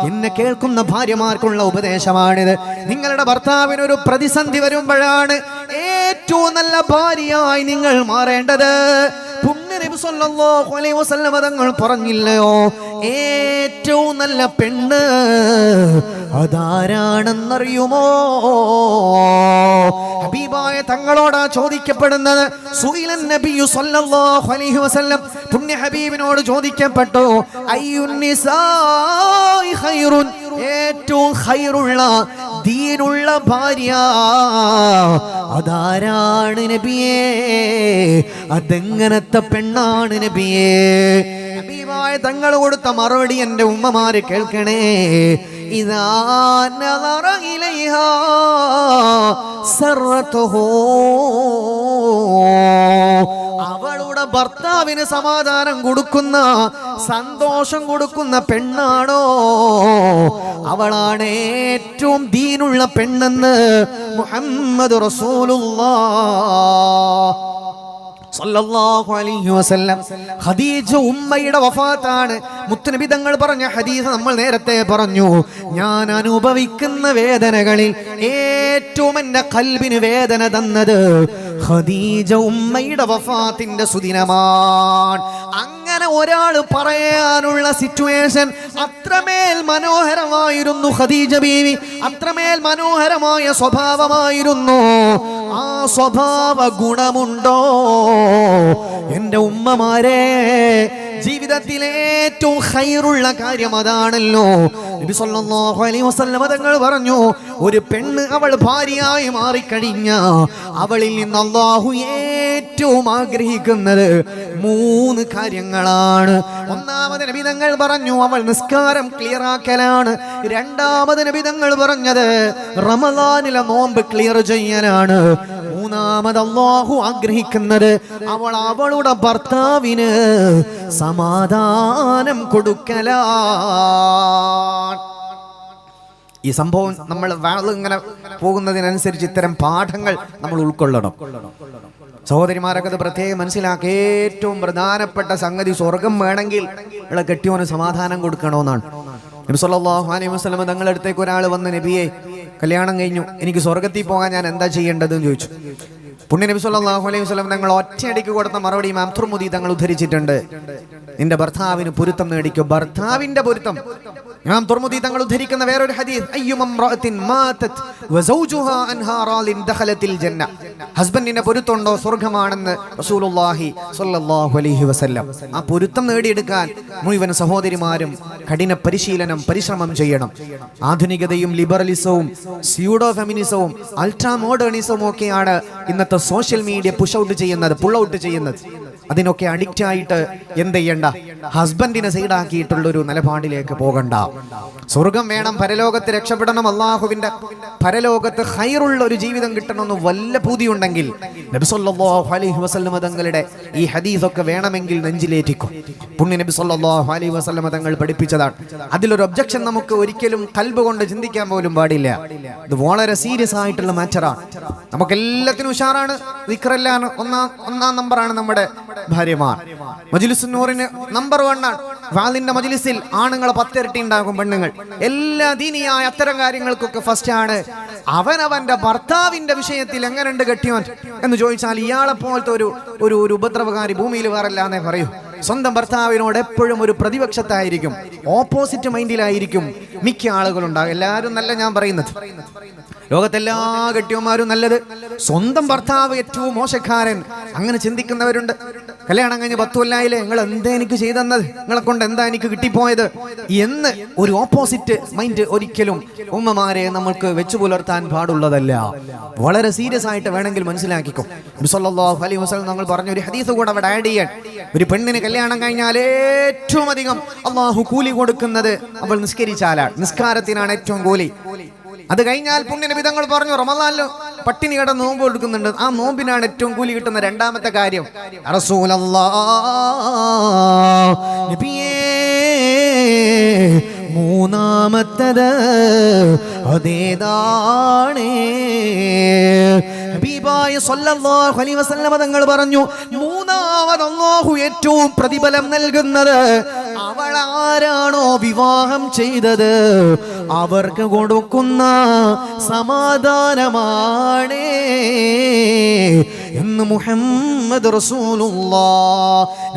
എന്നെ കേൾക്കുന്ന ഭാര്യമാർക്കുള്ള ഉപദേശമാണിത്. നിങ്ങളുടെ ഭർത്താവിനൊരു പ്രതിസന്ധി വരുമ്പോഴാണ് ഏറ്റവും നല്ല ഭാര്യയായി നിങ്ങൾ മാറേണ്ടത്. തങ്ങൾ പറഞ്ഞില്ലയോ? ഏറ്റവും നല്ല പെണ്ണ്. അതാരാണെന്നറിയുമോ? ഹബീബായ തങ്ങളോടാ ചോദിക്കപ്പെടുന്നത്. സുയിലൻ നബിയു സല്ലല്ലാഹു അലൈഹി വസല്ലം പുണ്യ ഹബീബിനോട് ചോദിക്കപ്പെട്ടു അയ്യുൻ നിസായി ഖൈറുൻ? ഏറ്റവും ഖൈറുള്ള ദീനുള്ള ഭാര്യ. അതാരാണ് നബിയേ? അതെങ്ങനത്തെ പെണ്ണാണ് നബിയേ? ഹബീബായ തങ്ങൾ കൊടുത്ത മറുപടി എന്റെ ഉമ്മമാര് കേൾക്കണേ. അവളുടെ ഭർത്താവിന് സമാധാനം കൊടുക്കുന്ന സന്തോഷം കൊടുക്കുന്ന പെണ്ണാണോ? അവളാണ് ഏറ്റവും ദീനുള്ള പെണ്ണെന്ന് മുഹമ്മദ് റസൂലുള്ള. സല്ലല്ലാഹു അലൈഹി വസല്ലം. ഖദീജ ഉമ്മയുടെ വഫാത്താണ്. മുത്തുനബി തങ്ങൾ പറഞ്ഞ ഹദീസ് നമ്മൾ നേരത്തെ പറഞ്ഞു. ഞാൻ അനുഭവിക്കുന്ന വേദനകളിൽ ഏറ്റവും എന്റെ കൽബിന് വേദന തന്നത് ഖദീജ ഉമ്മയുടെ വഫാത്തിന്റെ സുദിനമാണ്. അങ്ങനെ ഒരാൾ പറയാനുള്ള സിറ്റുവേഷൻ അത്രമേൽ മനോഹരമായിരുന്നു ഖദീജ ബീവി അത്രമേൽ മനോഹരമായ സ്വഭാവമായിരുന്നു. ആ സ്വഭാവ ഗുണമുണ്ടോ? എന്റെ ഉമ്മമാരെ ജീവിതത്തിലെ ഏറ്റവും ഹൈറുള്ള കാര്യം അതാണല്ലോ. നബി സല്ലല്ലാഹു അലൈഹി തങ്ങൾ പറഞ്ഞു ഒരു പെണ്ണ് അവൾ ഭാര്യയായി മാറിക്കഴിഞ്ഞ അവളിൽ നിന്ന് അള്ളാഹു ഏറ്റവും ആഗ്രഹിക്കുന്നത് മൂന്ന് കാര്യങ്ങളാണ്. ഒന്നാമത് നബിതങ്ങൾ പറഞ്ഞു അവൾ നിസ്കാരം ക്ലിയർ ആക്കലാണ്. രണ്ടാമത് നബിതങ്ങൾ പറഞ്ഞത് റമദാനിലെ നോമ്പ് ക്ലിയർ ചെയ്യാനാണ്. മൂന്നാമത് അള്ളാഹു ആഗ്രഹിക്കുന്നത് അവൾ അവളുടെ ഭർത്താവിന് സമാധാനം കൊടുക്കലാ ഈ സംഭവം നമ്മൾ ഇങ്ങനെ പോകുന്നതിനനുസരിച്ച് ഇത്തരം പാഠങ്ങൾ നമ്മൾ ഉൾക്കൊള്ളണം. സഹോദരിമാരൊക്കെ അത് പ്രത്യേകം മനസ്സിലാക്കി. ഏറ്റവും പ്രധാനപ്പെട്ട സംഗതി സ്വർഗം വേണമെങ്കിൽ ഇവിടെ കെട്ടിയോന് സമാധാനം കൊടുക്കണമെന്നാണ്. നബി സല്ലല്ലാഹു അലൈഹി വസല്ലം തങ്ങളുടെ അടുത്തേക്ക് ഒരാൾ വന്ന് നബിയെ കല്യാണം കഴിഞ്ഞു. എനിക്ക് സ്വർഗത്തിൽ പോകാൻ ഞാൻ എന്താ ചെയ്യേണ്ടതെന്ന് ചോദിച്ചു. പുണ്യ നബി സല്ലല്ലാഹു അലൈഹി വസല്ലം തങ്ങൾ ഒറ്റയടിക്ക് കൊടുത്ത മറുപടി ഇമാം തുർമുദി തങ്ങൾ ഉദ്ധരിച്ചിട്ടുണ്ട്. നിന്റെ ഭർത്താവിന് പൊരുത്തം നേടിക്കോ ഭർത്താവിന്റെ പൊരുത്തം. ഇമാം തുർമുദി തങ്ങൾ ഉദ്ധരിക്കുന്ന വേറൊരു ഹദീസ്. അയ്യുമം വസൗജുഹാ ദഖലത്തിൽ ജന്ന ഹസ്ബൻഡിന്റെ പൊരുത്തുണ്ടോ? സ്വർഗമാണെന്ന് അലൈഹി വസല്ലം. ആ പൊരുത്തം നേടിയെടുക്കാൻ മുഴുവൻ സഹോദരിമാരും കഠിന പരിശീലനം പരിശ്രമം ചെയ്യണം. ആധുനികതയും ലിബറലിസവും സ്യൂഡോ ഫെമിനിസവും അൾട്രാ മോഡേണിസവും ഒക്കെയാണ് ഇന്നത്തെ സോഷ്യൽ മീഡിയ പുഷ് ഔട്ട് ചെയ്യുന്നത് പുൾ ഔട്ട് ചെയ്യുന്നത്. അതിനൊക്കെ അഡിക്റ്റ് ആയിട്ട് എന്ത് ചെയ്യണ്ട? ഹസ്ബൻഡിനെ സൈഡാക്കിയിട്ടുള്ള ഒരു നിലപാടിലേക്ക് പോകണ്ട. സ്വർഗം വേണം പരലോകത്ത് രക്ഷപ്പെടണം അള്ളാഹുവിന്റെ പരലോകത്ത് ഹൈറുള്ള ഒരു ജീവിതം കിട്ടണമെന്ന് വല്ല പൂതിയുണ്ടെങ്കിൽ നബി സല്ലല്ലാഹു അലൈഹി വസല്ലമ തങ്ങളുടെ ഈ ഹദീസൊക്കെ വേണമെങ്കിൽ നെഞ്ചിലേറ്റിക്കും. പുണ്യ നബി സല്ലല്ലാഹു അലൈഹി വസല്ലമ തങ്ങൾ പഠിപ്പിച്ചതാണ്. അതിലൊരു ഒബ്ജക്ഷൻ നമുക്ക് ഒരിക്കലും കൽബ് കൊണ്ട് ചിന്തിക്കാൻ പോലും പാടില്ല. ഇത് വളരെ സീരിയസ് ആയിട്ടുള്ള മാറ്ററാണ് നമുക്ക് എല്ലാത്തിനും ഉഷാറാണ്. വിക്രല്ലാണ് ഒന്നാം ഒന്നാം നമ്പറാണ് നമ്മുടെ ഭാര്യമാർ. മജുലിസ് നൂറിന് നമ്പർ വൺ ആണ്. വാലിന്റെ മജ്ലിസിൽ ആണുങ്ങൾ പത്തിരട്ടി ഉണ്ടാകും പെണ്ണുങ്ങൾ. എല്ലാ ദീനിയായ അത്തരം കാര്യങ്ങൾക്കൊക്കെ ഫസ്റ്റ് ആണ്. അവനവന്റെ ഭർത്താവിന്റെ വിഷയത്തിൽ എങ്ങനെയുണ്ട് കെട്ടിയോൻ? എന്ന് ചോദിച്ചാൽ ഇയാളെ പോലത്തെ ഒരു ഒരു ഒരു ഉപദ്രവകാരി ഭൂമിയിൽ വേറല്ല എന്നേ പറയൂ. സ്വന്തം ഭർത്താവിനോട് എപ്പോഴും ഒരു പ്രതിപക്ഷത്തായിരിക്കും. ഓപ്പോസിറ്റ് മൈൻഡിലായിരിക്കും മിക്ക ആളുകളുണ്ടാകും എല്ലാവരും നല്ല ഞാൻ പറയുന്നത്. ലോകത്തെല്ലാ കെട്ടിയന്മാരും നല്ലത്. സ്വന്തം ഭർത്താവ് ഏറ്റവും മോശക്കാരൻ. അങ്ങനെ ചിന്തിക്കുന്നവരുണ്ട്. കല്യാണം കഴിഞ്ഞ് പത്തു കൊല്ലായില്ലേ? നിങ്ങൾ എന്താ എനിക്ക് ചെയ്തെന്നത്? നിങ്ങളെ കൊണ്ട് എന്താ എനിക്ക് കിട്ടിപ്പോയത്? എന്ന് ഒരു ഓപ്പോസിറ്റ് മൈൻഡ് ഒരിക്കലും ഉമ്മമാരെ നമ്മൾക്ക് വെച്ചു പുലർത്താൻ പാടുള്ളതല്ല. വളരെ സീരിയസ് ആയിട്ട് വേണമെങ്കിൽ മനസ്സിലാക്കിക്കോ. അലൈഹി വസല്ലം നമ്മൾ പറഞ്ഞ ഒരു ഹദീസ് കൂടെ അവിടെ ആഡ് ചെയ്യാൻ. ഒരു പെണ്ണിന് കല്യാണം കഴിഞ്ഞാൽ ഏറ്റവും അധികം അള്ളാഹു കൂലി കൊടുക്കുന്നത് അവൾ നിസ്കരിച്ചാലാണ്. നിസ്കാരത്തിനാണ് ഏറ്റവും കൂലി. അത് കഴിഞ്ഞാൽ പുണ്യനബി വിധങ്ങൾ പറഞ്ഞു റമദാനിൽ പട്ടിണി കട നോമ്പ് കൊടുക്കുന്നുണ്ട്. ആ നോമ്പിനാണ് ഏറ്റവും കൂലി കിട്ടുന്ന രണ്ടാമത്തെ കാര്യം. മൂന്നാമത്തത് അതേതാണ്. ഹബീബായ സല്ലല്ലാഹു അലൈഹി വസല്ലമ തങ്ങൾ പറഞ്ഞു മൂന്നാമത് അല്ലാഹു ഏറ്റവും പ്രതിഫലം നൽകുന്നത് അവൾ ആരാണോ വിവാഹം ചെയ്തത്? അവർക്ക് കൊടുക്കുന്ന സമാധാനമാണ്. എന്ന് മുഹമ്മദ്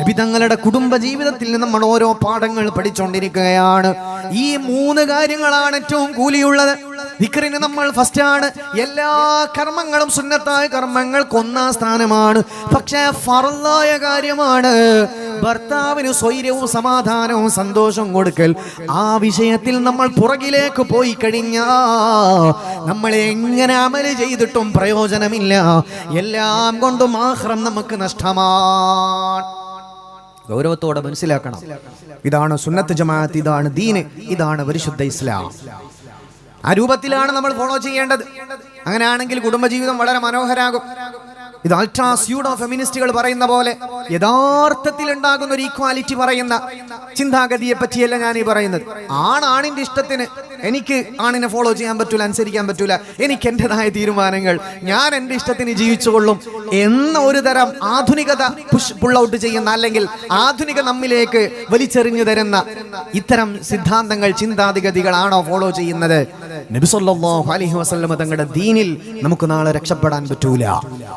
നബി തങ്ങളുടെ കുടുംബ ജീവിതത്തിൽ നമ്മൾ ഓരോ പാഠങ്ങൾ പഠിച്ചുകൊണ്ടിരിക്കുകയാണ് ഈ മൂന്ന് കാര്യങ്ങളാണ് ഏറ്റവും കൂലിയുള്ളത്. ദിക്കറിന് നമ്മൾ ഫസ്റ്റ് ആണ്. എല്ലാ കർമ്മങ്ങളും സുന്നത്തായ കർമ്മങ്ങൾക്ക് ഒന്നാം സ്ഥാനമാണ്. പക്ഷേ ഫറലായ കാര്യമാണ്. ഭർത്താവിന് സ്വൈര്യവും സമാധാനവും സന്തോഷവും കൊടുക്കൽ. ആ വിഷയത്തിൽ നമ്മൾ പുറകിലേക്ക് പോയി കഴിഞ്ഞാ നമ്മൾ എങ്ങനെ അമൽ ചെയ്തിട്ടും പ്രയോജനമില്ല. എല്ലാം കൊണ്ടും മാഹ്റം നമുക്ക് നഷ്ടമാണ്. ഗൗരവത്തോടെ മനസ്സിലാക്കണം. ഇതാണ് സുന്നത്ത് ജമാഅത്ത് ഇതാണ് ദീന് ഇതാണ് പരിശുദ്ധ ഇസ്ലാം. ആ രൂപത്തിലാണ് നമ്മൾ ഫോളോ ചെയ്യേണ്ടത്. അങ്ങനെയാണെങ്കിൽ കുടുംബജീവിതം വളരെ മനോഹരാകും. ഇത് അൾട്രാ സ്യൂഡോ ഫെമിനിസ്റ്റുകൾ പറയുന്ന പോലെ യഥാർത്ഥത്തിൽ ഉണ്ടാകുന്ന ഒരു ഈക്വാലിറ്റി പറയുന്ന ചിന്താഗതിയെ പറ്റിയല്ല ഞാൻ ഈ പറയുന്നത്. ആണാണിന്റെ ഇഷ്ടത്തിന്. എനിക്ക് ആണിനെ ഫോളോ ചെയ്യാൻ പറ്റൂല അനുസരിക്കാൻ പറ്റൂല. എനിക്ക് എന്റെതായ തീരുമാനങ്ങൾ. ഞാൻ എന്റെ ഇഷ്ടത്തിന് ജീവിച്ചുകൊള്ളും എന്ന ഒരു തരം ആധുനികത പുഷ് പുൾ ഔട്ട് ചെയ്യുന്ന അല്ലെങ്കിൽ ആധുനിക നമ്മിലേക്ക് വലിച്ചെറിഞ്ഞു തരുന്ന ഇത്തരം സിദ്ധാന്തങ്ങൾ ചിന്താധിഗതികളാണോ ഫോളോ ചെയ്യുന്നത്? തങ്ങളുടെ ദീനിൽ നമുക്ക് നാളെ രക്ഷപ്പെടാൻ പറ്റൂല.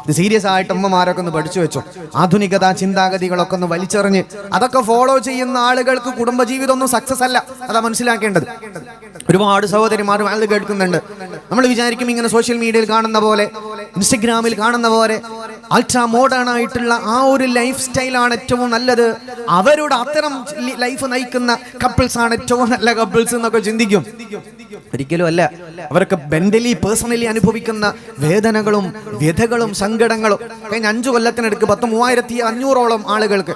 ഇത് സീരിയസ് ആയിട്ട് അമ്മമാരൊക്കെ ഒന്ന് പഠിച്ചു വെച്ചു. ആധുനികത ചിന്താഗതികളൊക്കെ ഒന്ന് വലിച്ചെറിഞ്ഞ് അതൊക്കെ ഫോളോ ചെയ്യുന്ന ആളുകൾക്ക് കുടുംബജീവിതം ഒന്നും സക്സസ് അല്ല. അതാ മനസ്സിലാക്കേണ്ടത്. ഒരുപാട് സഹോദരിമാർ അത് കേൾക്കുന്നുണ്ട്. നമ്മൾ വിചാരിക്കും ഇങ്ങനെ സോഷ്യൽ മീഡിയയിൽ കാണുന്ന പോലെ ഇൻസ്റ്റഗ്രാമിൽ കാണുന്ന പോലെ അൾട്രാ മോഡേൺ ആയിട്ടുള്ള ആ ഒരു ലൈഫ് സ്റ്റൈലാണ് ഏറ്റവും നല്ലത്. അവരുടെ അത്തരം ലൈഫ് നയിക്കുന്ന കപ്പിൾസ് ആണ് ഏറ്റവും നല്ല കപ്പിൾസ് എന്നൊക്കെ ചിന്തിക്കും. ഒരിക്കലും അല്ല. അവരൊക്കെ മെന്റലി പേഴ്സണലി അനുഭവിക്കുന്ന വേദനകളും വ്യഥകളും സങ്കടങ്ങളും. കഴിഞ്ഞ അഞ്ചു കൊല്ലത്തിനടുക്ക് പത്ത് മൂവായിരത്തി അഞ്ഞൂറോളം ആളുകൾക്ക്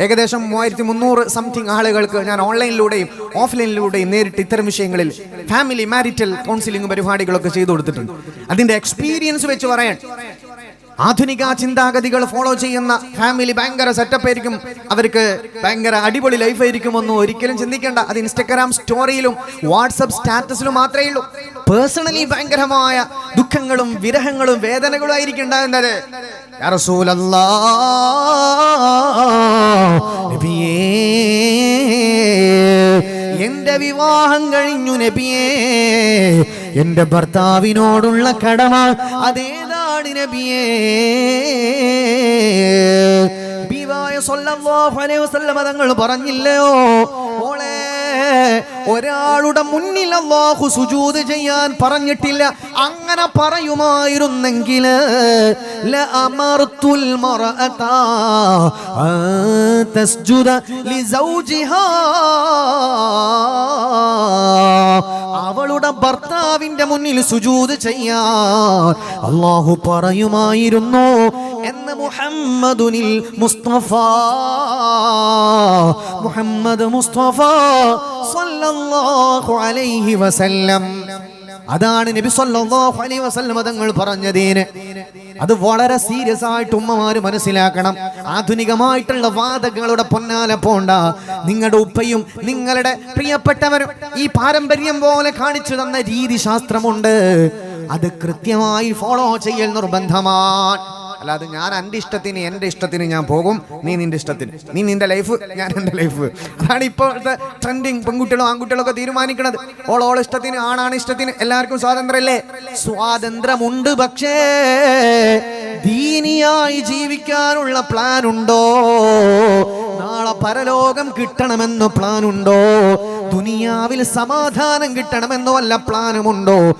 ഏകദേശം മൂവായിരത്തി മുന്നൂറ് സംതിങ് ആളുകൾക്ക് ഞാൻ ഓൺലൈനിലൂടെയും ഓഫ്ലൈനിലൂടെയും നേരിട്ട് ഇത്തരം വിഷയങ്ങളിൽ ഫാമിലി മാരിറ്റൽ കൗൺസിലിംഗ് പരിപാടികളൊക്കെ ചെയ്തു കൊടുത്തിട്ടുണ്ട്. അതിന്റെ എക്സ്പീരിയൻസ് വെച്ച് പറയാൻ ആധുനിക ചിന്താഗതികൾ ഫോളോ ചെയ്യുന്ന ഫാമിലി ഭയങ്കര സെറ്റപ്പ് ആയിരിക്കും. അവർക്ക് ഭയങ്കര അടിപൊളി ലൈഫ് ആയിരിക്കും ഒന്നും ഒരിക്കലും ചിന്തിക്കേണ്ട. അത് ഇൻസ്റ്റഗ്രാം സ്റ്റോറിയിലും വാട്സപ്പ് സ്റ്റാറ്റസിലും മാത്രമേ ഉള്ളൂ. പേഴ്സണലി ഭയങ്കരമായ ദുഃഖങ്ങളും വിരഹങ്ങളും വേദനകളും ആയിരിക്കും ഉണ്ടാകുന്നത്. വിവാഹം കഴിഞ്ഞു നബിയേ. എന്റെ ഭർത്താവിനോടുള്ള കടമ അതേതാണ് നബിയേ. തങ്ങൾ പറഞ്ഞില്ലയോ? മോളെ ഒരാളുടെ മുന്നിൽ അള്ളാഹു സുജൂത് ചെയ്യാൻ പറഞ്ഞിട്ടില്ല. അങ്ങനെ പറയുമായിരുന്നെങ്കിൽ അവളുടെ ഭർത്താവിന്റെ മുന്നിൽ സുജൂത് ചെയ്യാൻ അള്ളാഹു പറയുമായിരുന്നു എന്ന് മുഹമ്മദുനിൽ മുസ്തഫ മുഹമ്മദ് മുസ്തഫ സല്ലല്ലാഹു അലൈഹി വസല്ലം. അതാണ് നബി സല്ലല്ലാഹു അലൈഹി വസല്ലം തങ്ങൾ പറഞ്ഞതേന്. അത് വളരെ സീരിയസ് ആയിട്ട് ഉമ്മമാര് മനസ്സിലാക്കണം. ആധുനികമായിട്ടുള്ള വാദങ്ങളുടെ പൊന്നാലെ പോണ്ട. നിങ്ങളുടെ ഉപ്പയും നിങ്ങളുടെ പ്രിയപ്പെട്ടവരും ഈ പാരമ്പര്യം പോലെ കാണിച്ചു തന്ന രീതി ശാസ്ത്രമുണ്ട്. അത് കൃത്യമായി ഫോളോ ചെയ്യൽ നിർബന്ധമാണ് അല്ലാതെ ഞാൻ എന്റെ ഇഷ്ടത്തിന് എന്റെ ഇഷ്ടത്തിന് ഞാൻ പോകും. നീ നിന്റെ ഇഷ്ടത്തിന്. നീ നിന്റെ ലൈഫ് ഞാൻ എന്റെ ലൈഫ് അതാണ് ഇപ്പോഴത്തെ ട്രെൻഡിങ് പെൺകുട്ടികളും ആൺകുട്ടികളും ഒക്കെ തീരുമാനിക്കുന്നത് ഓൾ ഇഷ്ടത്തിന് ആണാണ് ഇഷ്ടത്തിന് എല്ലാവർക്കും സ്വാതന്ത്ര്യമല്ലേ? സ്വാതന്ത്ര്യമുണ്ട് പക്ഷേ ദീനിയായി ജീവിക്കാനുള്ള പ്ലാൻ ഉണ്ടോ? നാളെ പരലോകം കിട്ടണമെന്ന് പ്ലാൻ ഉണ്ടോ? ദുനിയാവിൽ സമാധാനം കിട്ടണമെന്നോ വല്ല പ്ലാനുമുണ്ടോ?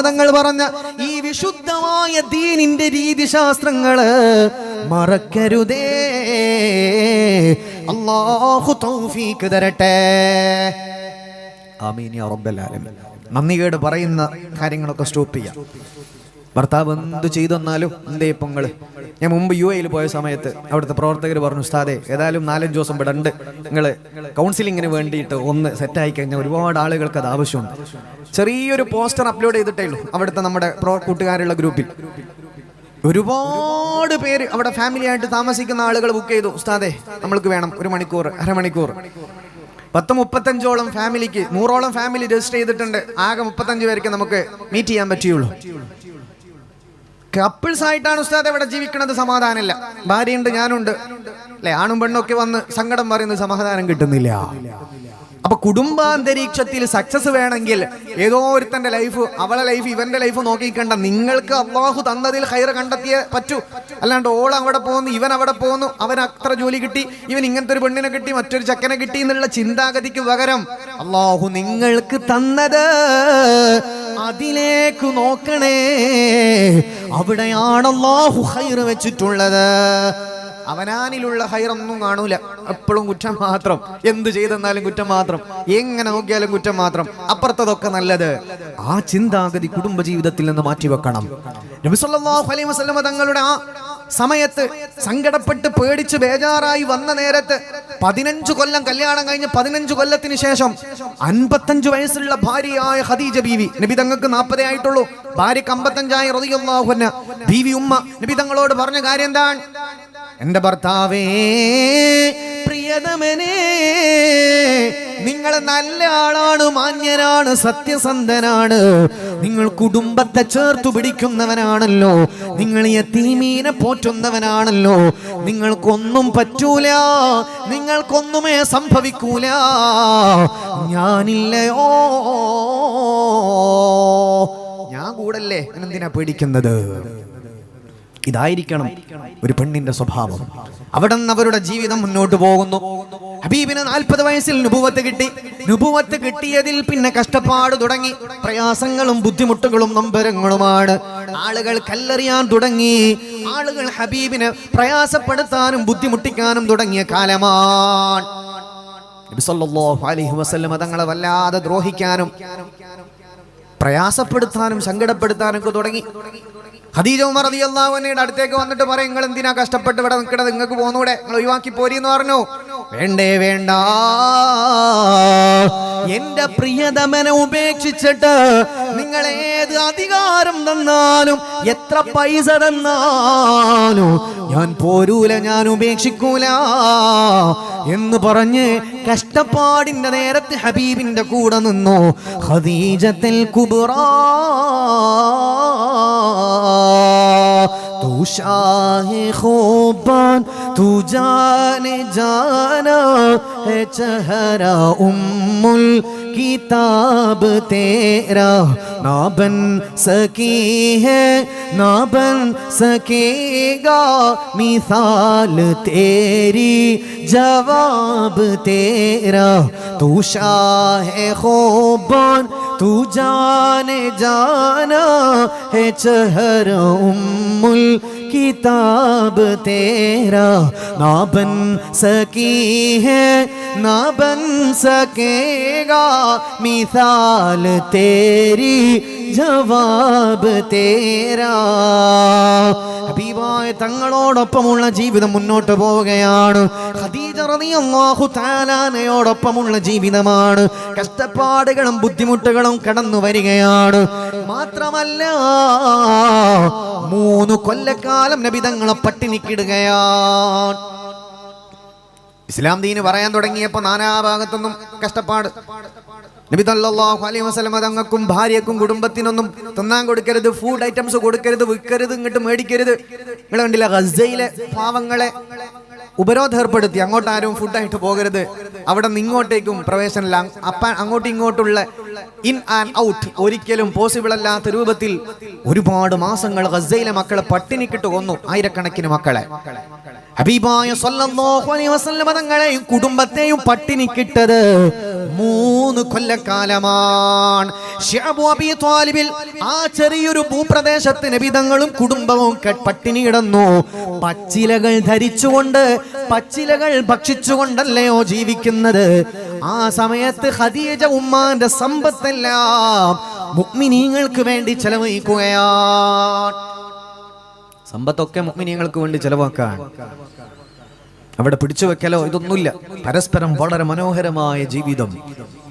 തങ്ങൾ പറഞ്ഞ ഈ വിശുദ്ധമായ ദീനിന്റെ രീതിശാസ്ത്രങ്ങൾ മറക്കരുതേ. അല്ലാഹു തൗഫീക്ക് തരട്ടെ. ആമീൻ നന്ദികേട് പറയുന്ന കാര്യങ്ങളൊക്കെ സ്റ്റോപ്പ് ചെയ്യാം. ഭർത്താവ് എന്ത് ചെയ്തെന്നാലും എന്തേ പൊങ്ങൾ ഞാൻ മുമ്പ് യു എയിൽ പോയ സമയത്ത് അവിടുത്തെ പ്രവർത്തകർ പറഞ്ഞു ഉസ്താദെ ഏതായാലും നാലഞ്ച് ദിവസം ഇവിടെ ഉണ്ട് നിങ്ങൾ കൗൺസിലിങ്ങിന് വേണ്ടിയിട്ട് ഒന്ന് സെറ്റായി കഴിഞ്ഞാൽ ഒരുപാട് ആളുകൾക്ക് അത് ആവശ്യമുണ്ട്. ചെറിയൊരു പോസ്റ്റർ അപ്ലോഡ് ചെയ്തിട്ടേ ഉള്ളൂ അവിടുത്തെ നമ്മുടെ പ്രോ കൂട്ടുകാരുള്ള ഗ്രൂപ്പിൽ. ഒരുപാട് പേര് അവിടെ ഫാമിലി ആയിട്ട് താമസിക്കുന്ന ആളുകൾ ബുക്ക് ചെയ്തു ഉസ്താദെ നമ്മൾക്ക് വേണം ഒരു മണിക്കൂർ അരമണിക്കൂർ. പത്ത് മുപ്പത്തഞ്ചോളം ഫാമിലിക്ക് നൂറോളം ഫാമിലി രജിസ്റ്റർ ചെയ്തിട്ടുണ്ട്. ആകെ മുപ്പത്തഞ്ച് പേർക്ക് നമുക്ക് മീറ്റ് ചെയ്യാൻ പറ്റുള്ളൂ കപ്പിൾസ് ആയിട്ടാണ് ഉസ്താദ് ഇവിടെ ജീവിക്കുന്നത് സമാധാനമില്ല. ഭാര്യയുണ്ട് ഞാനുണ്ട്. അല്ലെ? ആണും പെണ്ണൊക്കെ വന്ന് സങ്കടം പറയുന്നത് സമാധാനം കിട്ടുന്നില്ല. അപ്പൊ കുടുംബാന്തരീക്ഷത്തിൽ സക്സസ് വേണമെങ്കിൽ ഏതോ ഒരുത്തന്റെ ലൈഫ് അവളെ ലൈഫ് ഇവന്റെ ലൈഫ് നോക്കിക്കണ്ട. നിങ്ങൾക്ക് അള്ളാഹു തന്നതിൽ ഹൈർ കണ്ടെത്തിയേ പറ്റൂ. അല്ലാണ്ട് ഓൾ അവിടെ പോകുന്നു ഇവൻ അവിടെ പോകുന്നു അവൻ അത്ര ജോലി കിട്ടി ഇവൻ ഇങ്ങനത്തെ ഒരു പെണ്ണിനെ കിട്ടി മറ്റൊരു ചക്കനെ കിട്ടി എന്നുള്ള ചിന്താഗതിക്ക് പകരം അള്ളാഹു നിങ്ങൾക്ക് തന്നത് അതിലേക്ക് നോക്കണേ. അവിടെയാണ് അള്ളാഹു ഹൈർ വെച്ചിട്ടുള്ളത്. അവനാനിലുള്ള ഹൈറൊന്നും കാണൂല. എപ്പോഴും കുറ്റം മാത്രം. എന്ത് ചെയ്തെന്നാലും കുറ്റം മാത്രം. എങ്ങനെ നോക്കിയാലും കുറ്റം മാത്രം. അപ്പുറത്തതൊക്കെ നല്ലത്. ആ ചിന്താഗതി കുടുംബ ജീവിതത്തിൽ നിന്ന് മാറ്റിവെക്കണം. നബി സല്ലല്ലാഹു അലൈഹി വസല്ലമ തങ്ങളുടെ ആ സമയത്ത് സങ്കടപ്പെട്ട് പേടിച്ച് ബേജാറായി വന്ന നേരത്ത് പതിനഞ്ച് കൊല്ലം കല്യാണം കഴിഞ്ഞ് പതിനഞ്ച് കൊല്ലത്തിന് ശേഷം അൻപത്തഞ്ച് വയസ്സുള്ള ഭാര്യയായ ഖദീജ ബീവി നബി തങ്ങൾക്ക് നാൽപ്പതേ ആയിട്ടുള്ളൂ. ഭാര്യക്ക് അമ്പത്തഞ്ചായി അൻഹ. ബീവി ഉമ്മ നബി തങ്ങളോട് പറഞ്ഞ കാര്യം എന്താണ്? എന്റെ ഭർത്താവേ പ്രിയതമനെ നിങ്ങൾ നല്ല ആളാണ് മാന്യനാണ് സത്യസന്ധനാണ്. നിങ്ങൾ കുടുംബത്തെ ചേർത്തു പിടിക്കുന്നവനാണല്ലോ. നിങ്ങൾ യത്തീമീനെ പോറ്റുന്നവനാണല്ലോ. നിങ്ങൾക്കൊന്നും പറ്റൂല. നിങ്ങൾക്കൊന്നുമേ സംഭവിക്കൂല. ഞാനില്ലയോ? ഞാൻ കൂടല്ലേ? എന്തിനാ പേടിക്കുന്നത്? ഇതായിരിക്കണം ഒരു പെണ്ണിന്റെ സ്വഭാവം. അവിടെ നിന്ന് അവരുടെ ജീവിതം മുന്നോട്ട് പോകുന്നു. ഹബീബിന് നാൽപ്പത് വയസ്സിൽ നുപുവത്ത് കിട്ടി. നുപുവത്ത് കിട്ടിയതിൽ പിന്നെ കഷ്ടപ്പാട് തുടങ്ങി. പ്രയാസങ്ങളും ബുദ്ധിമുട്ടുകളും നൊമ്പരങ്ങളുമാണ്. ആളുകൾ കല്ലെറിയാൻ തുടങ്ങി. ആളുകൾ ഹബീബിനെ പ്രയാസപ്പെടുത്താനും ബുദ്ധിമുട്ടിക്കാനും തുടങ്ങിയ കാലമാണ്. അലൈഹി തങ്ങളെ വല്ലാതെ ദ്രോഹിക്കാനും പ്രയാസപ്പെടുത്താനും സങ്കടപ്പെടുത്താനും ഒക്കെ തുടങ്ങി. ഖദീജ ഉമർ അലി അൻഹയുടെ അടുത്തേക്ക് വന്നിട്ട് പറയും നിങ്ങൾ എന്തിനാ കഷ്ടപ്പെട്ട് ഇവിടെ നിൽക്കണത്? നിങ്ങൾക്ക് പോന്നൂടെ? നിങ്ങൾ ഒഴിവാക്കി പോരി എന്ന് പറഞ്ഞു. വേണ്ടേ വേണ്ട. എന്റെ പ്രിയതമനെ ഉപേക്ഷിച്ചിട്ട് നിങ്ങൾ ഏത് അധികാരം തന്നാലും എത്ര പൈസ തന്നാലും ഞാൻ പോരൂല ഞാൻ ഉപേക്ഷിക്കൂല. എന്ന് പറഞ്ഞ് കഷ്ടപ്പാടിന്റെ നേരത്തെ ഹബീബിന്റെ കൂടെ നിന്നു. ഖദീജത്തിൽ കുബറ. تو شاہ خوبان تو جانے جانا ہے چہرہ ام किताब तेरा ना बन सकी है, ना बन सकेगा मिसाल तेरी, जवाब तेरा। तू शाह खूबान, तू जाने जाना है चहर उम्मुल। किताब तेरा ना बन सकी है ना बन सकेगा मिसाल तेरी। ജവാബ് തേരാ. ഹബീബായ തങ്ങളോടൊപ്പമുള്ള ജീവിതം മുന്നോട്ട് പോവുകയാണ്. ഖദീജ റളിയല്ലാഹു തആലാനയോടൊപ്പമുള്ള ജീവിതമാണ്. കഷ്ടപ്പാടുകളും ബുദ്ധിമുട്ടുകളും കടന്നു വരികയാണ്. മാത്രമല്ല മൂന്ന് കൊല്ലക്കാലം നബി തങ്ങളെ പട്ടിണിക്കിടുകയാണ്. ഇസ്ലാം ദീന് പറയാൻ തുടങ്ങിയപ്പോൾ നാനാഭാഗത്തൊന്നും കഷ്ടപ്പാട്. നബി സല്ലല്ലാഹു അലൈഹി വസല്ലം അതങ്ങക്കും ഭാര്യക്കും കുടുംബത്തിനൊന്നും തിന്നാൻ കൊടുക്കരുത് ഫുഡ് ഐറ്റംസ് കൊടുക്കരുത് വിൽക്കരുത് ഇങ്ങോട്ട് മേടിക്കരുത്. നിങ്ങൾ കണ്ടില്ല ഗസയിലെ പാവങ്ങളെ? ഉപരോധം ഏർപ്പെടുത്തി അങ്ങോട്ട് ആരും ഫുഡായിട്ട് പോകരുത്. അവിടെ നിന്ന് ഇങ്ങോട്ടേക്കും പ്രവേശനമില്ല. അപ്പ അങ്ങോട്ടും ഇങ്ങോട്ടുള്ള ഇൻ ആൻഡ് ഔട്ട് ഒരിക്കലും പോസിബിൾ അല്ലാത്ത രൂപത്തിൽ ഒരുപാട് മാസങ്ങൾ ഗസയിലെ മക്കളെ പട്ടിണിക്കിട്ട് കൊന്നു. ആയിരക്കണക്കിന് മക്കളെ. ഹബീബായ തങ്ങളെയും കുടുംബത്തെയും പട്ടിണിക്കിട്ടത് മൂന്ന് കൊല്ലക്കാലമാണ്. ത്വാലിബിൽ ആ ചെറിയൊരു ഭൂപ്രദേശത്ത് നബിതങ്ങളും കുടുംബവും പട്ടിണി കിടന്നു. പച്ചിലകൾ ധരിച്ചുകൊണ്ട് പച്ചിലകൾ ഭക്ഷിച്ചുകൊണ്ടല്ലയോ ജീവിക്കുന്നത്? ആ സമയത്ത് ഖദീജ ഉമ്മാന്റെ സമ്പത്തെല്ലാം മുക്മിനീങ്ങൾക്ക് വേണ്ടി ചെലവഴിക്കുകയാണ്. സമ്പത്തൊക്കെ മുക്മിനീങ്ങൾക്ക് വേണ്ടി ചെലവാക്കാൻ അവിടെ പിടിച്ചു വെക്കലോ? ഇതൊന്നുമില്ല. പരസ്പരം വളരെ മനോഹരമായ ജീവിതം.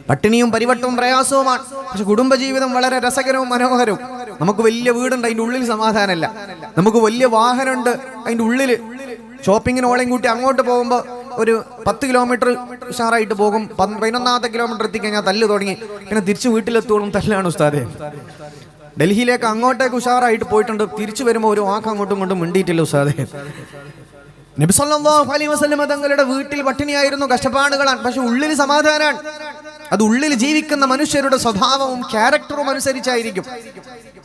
പട്ടിണിയും പരിവട്ടവും പ്രയാസവുമാണ്. പക്ഷെ കുടുംബജീവിതം വളരെ രസകരവും മനോഹരവും. നമുക്ക് വലിയ വീടുണ്ട് അതിന്റെ ഉള്ളിൽ സമാധാനമല്ല. നമുക്ക് വലിയ വാഹനമുണ്ട് അതിന്റെ ഉള്ളിൽ ഷോപ്പിങ്ങിന് ഓളയും കൂട്ടി അങ്ങോട്ട് പോകുമ്പോൾ ഒരു പത്ത് കിലോമീറ്റർ ഉഷാറായിട്ട് പോകും. പതിനൊന്നാമത്തെ കിലോമീറ്റർ എത്തിക്കഴിഞ്ഞാൽ തല്ല് തുടങ്ങി. പിന്നെ തിരിച്ച് വീട്ടിലെത്തോളും തല്ലാണ് ഉസ്താദേ. ഡൽഹിയിലേക്ക് അങ്ങോട്ടേക്ക് ഉഷാറായിട്ട് പോയിട്ടുണ്ട്. തിരിച്ചു വരുമ്പോൾ ഒരു വാക്ക് അങ്ങോട്ടും ഇങ്ങോട്ടും മിണ്ടിയിട്ടില്ല ഉസ്താദേ. നബി സല്ലല്ലാഹു അലൈഹി വസല്ലം തങ്ങളുടെ വീട്ടിൽ പട്ടിണിയായിരുന്നു കഷ്ടപ്പാടുകളാണ്. പക്ഷെ ഉള്ളിൽ സമാധാനമാണ്. അത് ഉള്ളിൽ ജീവിക്കുന്ന മനുഷ്യരുടെ സ്വഭാവവും ക്യാരക്ടറും അനുസരിച്ചായിരിക്കും.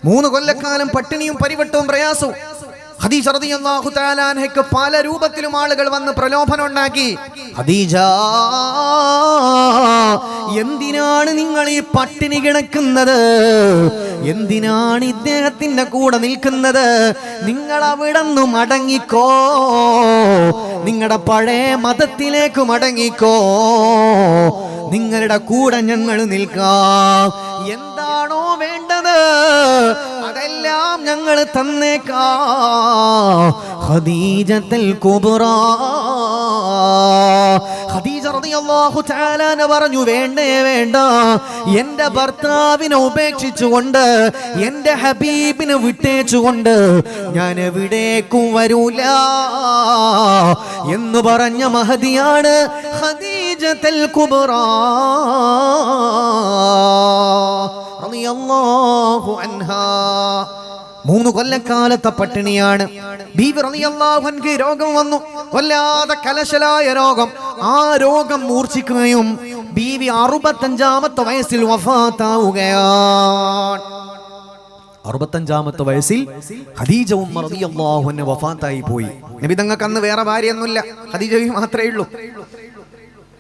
മൂന്ന് കൊല്ലക്കാലം പട്ടിണിയും പരിവട്ടവും പ്രയാസവും. ഖദീജ റളിയല്ലാഹു പല രൂപത്തിലും ആളുകൾ വന്ന് പ്രലോഭനം ഉണ്ടാക്കി. എന്തിനാണ് നിങ്ങൾ ഈ പട്ടിണി കിടക്കുന്നത്? എന്തിനാണ് ഇദ്ദേഹത്തിന്റെ കൂടെ നിൽക്കുന്നത്? നിങ്ങൾ അവിടെ നിന്ന് മടങ്ങിക്കോ. നിങ്ങളുടെ പഴയ മതത്തിലേക്ക് മടങ്ങിക്കോ. നിങ്ങളുടെ കൂടെ ഞങ്ങൾ നിൽക്കാം. എന്താണോ വേണ്ടത് അതെല്ലാം ഞങ്ങൾ തന്നേക്കാ. ഖദീജ റളിയല്ലാഹു തആല പറഞ്ഞു വേണ്ടേ വേണ്ട. എന്റെ ഭർത്താവിനെ ഉപേക്ഷിച്ചുകൊണ്ട് എന്റെ ഹബീബിനെ വിട്ടേച്ചുകൊണ്ട് ഞാൻ എവിടേക്കും വരൂല. എന്ന് പറഞ്ഞ മഹതിയാണ് ഖദീജത്തുൽ കുബ്റ മൂന്ന് കൊല്ലക്കാലത്തെ പട്ടിണിയാണ്. അൻഹു രോഗം വന്നു. കൊല്ലാതെ കലശലായ രോഗം. ആ രോഗം മൂർച്ഛിക്കുകയും ബീവി അറുപത്തഞ്ചാമത്തെ വയസ്സിൽ വഫാത്താവുകയാണ്. അറുപത്തഞ്ചാമത്തെ വയസ്സിൽ ഖദീജ ഉമ്മ റളിയല്ലാഹു അൻഹ വഫാത്തായി പോയി. നബി തങ്ങൾക്ക് അന്ന് വേറെ ഭാര്യയൊന്നുമില്ല. ഖദീജ മാത്രമേ ഉള്ളൂ.